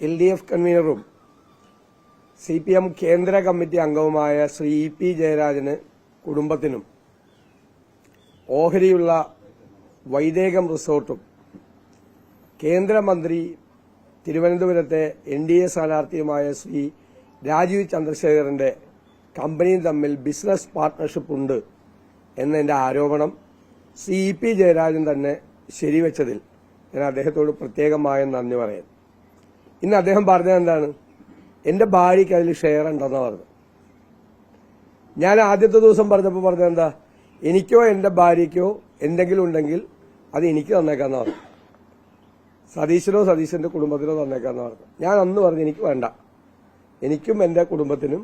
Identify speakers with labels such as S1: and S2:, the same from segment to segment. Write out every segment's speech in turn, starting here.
S1: L D F കൺവീനറും C P M കേന്ദ്ര committee അംഗവുമായ ശ്രീ ഇ പി ജയരാജന് കുടുംബത്തിനും ഓഹരിയുള്ള വൈദേകം റിസോർട്ടും കേന്ദ്രമന്ത്രി തിരുവനന്തപുരത്തെ എൻ ഡി എ സ്ഥാനാർത്ഥിയുമായ ശ്രീ രാജീവ് ചന്ദ്രശേഖരന്റെ കമ്പനിയും തമ്മിൽ ബിസിനസ് പാർട്ട്ണർഷിപ്പ് ഉണ്ട് എന്നതിന്റെ ആരോപണം സി ഇ പി ജയരാജൻ തന്നെ ശരിവച്ചതിൽ ഞാൻ അദ്ദേഹത്തോട് പ്രത്യേകമായ നന്ദി പറയുന്നു. ഇന്ന് അദ്ദേഹം പറഞ്ഞത് എന്താണ്? എന്റെ ഭാര്യയ്ക്ക് അതിൽ ഷെയർ ഉണ്ടെന്ന് പറഞ്ഞു ഞാൻ ആദ്യത്തെ ദിവസം പറഞ്ഞപ്പോൾ പറഞ്ഞത് എന്താ? എനിക്കോ എന്റെ ഭാര്യയ്ക്കോ എന്തെങ്കിലും ഉണ്ടെങ്കിൽ അത് എനിക്ക് തന്നേക്കാന്ന് പറഞ്ഞു സതീശനോ സതീശന്റെ കുടുംബത്തിനോ തന്നേക്കാന്ന് പറഞ്ഞു ഞാൻ അന്ന് പറഞ്ഞു എനിക്ക് വേണ്ട. എനിക്കും എന്റെ കുടുംബത്തിനും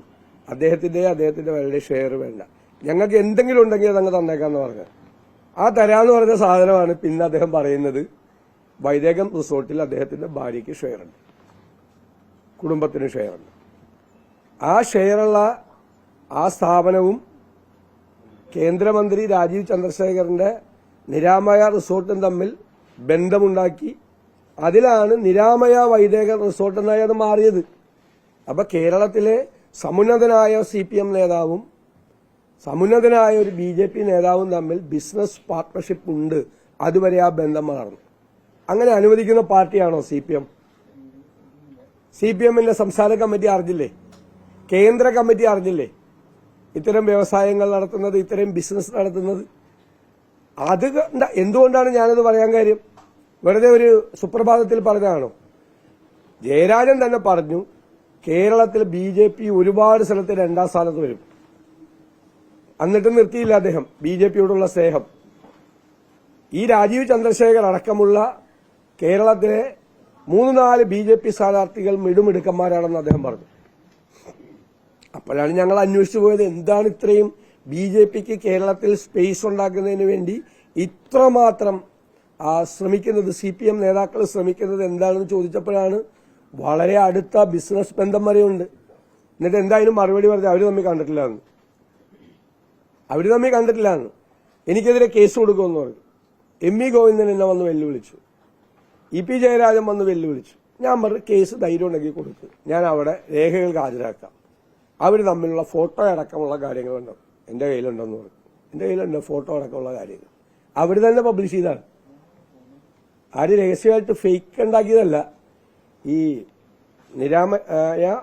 S1: അദ്ദേഹത്തിന്റെ അദ്ദേഹത്തിന്റെ വേറെ ഷെയർ വേണ്ട. ഞങ്ങൾക്ക് എന്തെങ്കിലും ഉണ്ടെങ്കിൽ അതങ്ങ് തന്നേക്കാന്ന് പറഞ്ഞു ആ തരാന്ന് പറഞ്ഞ സാധനമാണ് പിന്നെ അദ്ദേഹം പറയുന്നത്. വൈദേകം റിസോർട്ടിൽ അദ്ദേഹത്തിന്റെ ഭാര്യയ്ക്ക് ഷെയർ ഉണ്ട്. കുടുംബത്തിന് ഷെയർ ഉണ്ട് ആ ഷെയറുള്ള ആ സ്ഥാപനവും കേന്ദ്രമന്ത്രി രാജീവ് ചന്ദ്രശേഖറിന്റെ നിരാമയ റിസോർട്ടും തമ്മിൽ ബന്ധമുണ്ടാക്കി. അതിലാണ് നിരാമയ വൈദേക റിസോർട്ട് എന്നായി അത് മാറിയത്. അപ്പൊ കേരളത്തിലെ സമുന്നതനായ സി പി എം നേതാവും സമുന്നതനായ ഒരു ബി ജെ പി നേതാവും തമ്മിൽ ബിസിനസ് പാർട്ട്ണർഷിപ്പ് ഉണ്ട്. അതുവരെ ആ ബന്ധം വളർന്നു അങ്ങനെ അനുവദിക്കുന്ന പാർട്ടിയാണോ C P M C P എമ്മിന്റെ സംസ്ഥാന കമ്മിറ്റി അറിഞ്ഞില്ലേ? കേന്ദ്ര കമ്മിറ്റി അറിഞ്ഞില്ലേ? ഇത്തരം വ്യവസായങ്ങൾ നടത്തുന്നത് ഇത്തരം ബിസിനസ് നടത്തുന്നത്. അത് കണ്ട എന്തുകൊണ്ടാണ് ഞാനത് പറയാൻ കാര്യം? വെറുതെ ഒരു സുപ്രഭാതത്തിൽ പറഞ്ഞതാണോ? ജയരാജൻ തന്നെ പറഞ്ഞു കേരളത്തിൽ ബി ജെ പി ഒരുപാട് സ്ഥലത്ത് രണ്ടാം സ്ഥാനത്ത് വരും. എന്നിട്ട് നിർത്തിയില്ല അദ്ദേഹം ബി ജെ പിയോടുള്ള സ്നേഹം. ഈ രാജീവ് ചന്ദ്രശേഖർ അടക്കമുള്ള കേരളത്തിലെ മൂന്ന് നാല് ബി ജെ പി സ്ഥാനാർത്ഥികൾ മിടുമിടുക്കന്മാരാണെന്ന് അദ്ദേഹം പറഞ്ഞു. അപ്പോഴാണ് ഞങ്ങൾ അന്വേഷിച്ചു പോയത് എന്താണ് ഇത്രയും ബി ജെ പിക്ക് കേരളത്തിൽ സ്പേസ് ഉണ്ടാക്കുന്നതിന് വേണ്ടി ഇത്രമാത്രം ശ്രമിക്കുന്നത് സി പി എം നേതാക്കൾ ശ്രമിക്കുന്നത് എന്താണെന്ന് ചോദിച്ചപ്പോഴാണ് വളരെ അടുത്ത ബിസിനസ് ബന്ധം വരെയുണ്ട്. എന്നിട്ട് എന്തായാലും മറുപടി പറഞ്ഞത് അവർ തമ്മിൽ കണ്ടിട്ടില്ല എന്ന്. അവർ തമ്മിൽ കണ്ടിട്ടില്ല എന്ന്. എനിക്കെതിരെ കേസ് കൊടുക്കുമെന്ന് പറഞ്ഞു. എം ഇ ഗോവിന്ദൻ എന്നെ വന്ന് വെല്ലുവിളിച്ചു. ഇ പി ജയരാജൻ വന്ന് വെല്ലുവിളിച്ചു. ഞാൻ പറഞ്ഞു കേസ് ധൈര്യം ഉണ്ടെങ്കിൽ കൊടുക്കും. ഞാൻ അവിടെ രേഖകൾക്ക് ഹാജരാക്കാം. അവർ തമ്മിലുള്ള ഫോട്ടോ അടക്കമുള്ള കാര്യങ്ങളുണ്ട് എന്റെ കയ്യിലുണ്ടെന്ന് പറഞ്ഞു. എന്റെ കയ്യിലുണ്ട് ഫോട്ടോ അടക്കമുള്ള കാര്യങ്ങൾ. അവർ തന്നെ പബ്ലിഷ് ചെയ്താണ്. ആര് രഹസ്യമായിട്ട് ഫേക്ക് ഉണ്ടാക്കിയതല്ല. ഈ നിരാമയ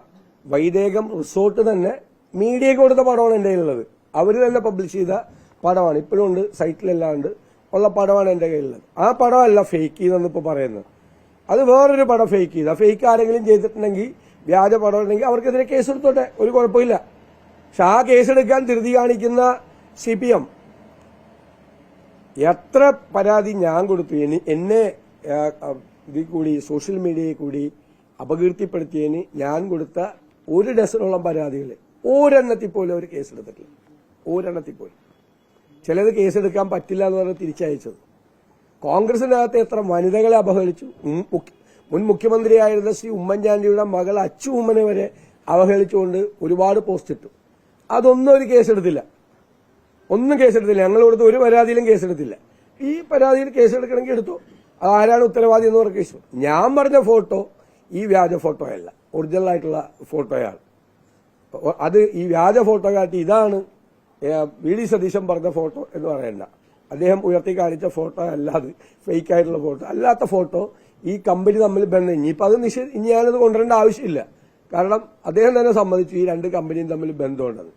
S1: വൈദേകം റിസോർട്ട് തന്നെ മീഡിയക്ക് കൊടുത്ത പടമാണ് എന്റെ കയ്യിലുള്ളത്. അവർ തന്നെ പബ്ലിഷ് ചെയ്ത പടമാണ്. ഇപ്പോഴും ഉണ്ട് സൈറ്റിലെല്ലാം ഉണ്ട്. ഉള്ള പടമാണ് എന്റെ കയ്യിലുള്ളത് ആ പടമല്ല ഫേക്ക് ചെയ്തെന്ന് ഇപ്പൊ പറയുന്നത്. അത് വേറൊരു പടം ഫേക്ക് ചെയ്ത. ഫേക്ക് ആരെങ്കിലും ചെയ്തിട്ടുണ്ടെങ്കിൽ വ്യാജ പടം ഉണ്ടെങ്കിൽ അവർക്കെതിരെ കേസ് എടുത്തോട്ടെ. ഒരു കുഴപ്പമില്ല. പക്ഷെ ആ കേസെടുക്കാൻ ധൃതി കാണിക്കുന്ന സി പി എം എത്ര പരാതി ഞാൻ കൊടുത്തു. എനി- എന്നെ ആ, ആ, ഇതിൽ കൂടി സോഷ്യൽ മീഡിയയിൽ കൂടി അപകീർത്തിപ്പെടുത്തിയതിന് ഞാൻ കൊടുത്ത ഒരു ഡസനോളം പരാതികൾ ഒരെണ്ണത്തിൽ പോലും അവർ കേസെടുത്തിട്ടില്ല ഒരെണ്ണത്തിൽ പോലും. ചിലത് കേസെടുക്കാൻ പറ്റില്ല എന്ന് പറഞ്ഞ് തിരിച്ചയച്ചത്. കോൺഗ്രസിനകത്ത് എത്ര വനിതകളെ അപഹരിച്ചു? മുൻ മുഖ്യമന്ത്രിയായിരുന്ന ശ്രീ ഉമ്മൻചാണ്ടിയുടെ മകൾ അച്ചു ഉമ്മനെ വരെ അവഹേളിച്ചുകൊണ്ട് ഒരുപാട് പോസ്റ്റ് ഇട്ടു. അതൊന്നും ഒരു കേസെടുത്തില്ല. ഒന്നും കേസെടുത്തില്ല. ഞങ്ങൾ കൊടുത്ത് ഒരു പരാതിയിലും കേസെടുത്തില്ല. ഈ പരാതിയിൽ കേസെടുക്കണമെങ്കിൽ എടുത്തു. ആരാണ് ഉത്തരവാദി എന്ന് പറഞ്ഞ കേസ്. ഞാൻ പറഞ്ഞ ഫോട്ടോ ഈ വ്യാജ ഫോട്ടോ അല്ല ഒറിജിനൽ ആയിട്ടുള്ള ഫോട്ടോയാണ്. അത് ഈ വ്യാജ ഫോട്ടോ കാട്ടി ഇതാണ് വി ഡി സതീശൻ പറഞ്ഞ ഫോട്ടോ എന്ന് പറയണ്ട. അദ്ദേഹം ഉയർത്തി കാണിച്ച ഫോട്ടോ അല്ലാതെ ഫേക്ക് ആയിട്ടുള്ള ഫോട്ടോ അല്ലാത്ത ഫോട്ടോ ഈ കമ്പനി തമ്മിൽ ബന്ധം. ഇനിയിപ്പോൾ അത് നിഷേധ ഇനി ഞാനത് കൊണ്ടുവരേണ്ട ആവശ്യമില്ല. കാരണം അദ്ദേഹം തന്നെ സമ്മതിച്ചു ഈ രണ്ട് കമ്പനിയും തമ്മിൽ ബന്ധമുണ്ടെന്ന്.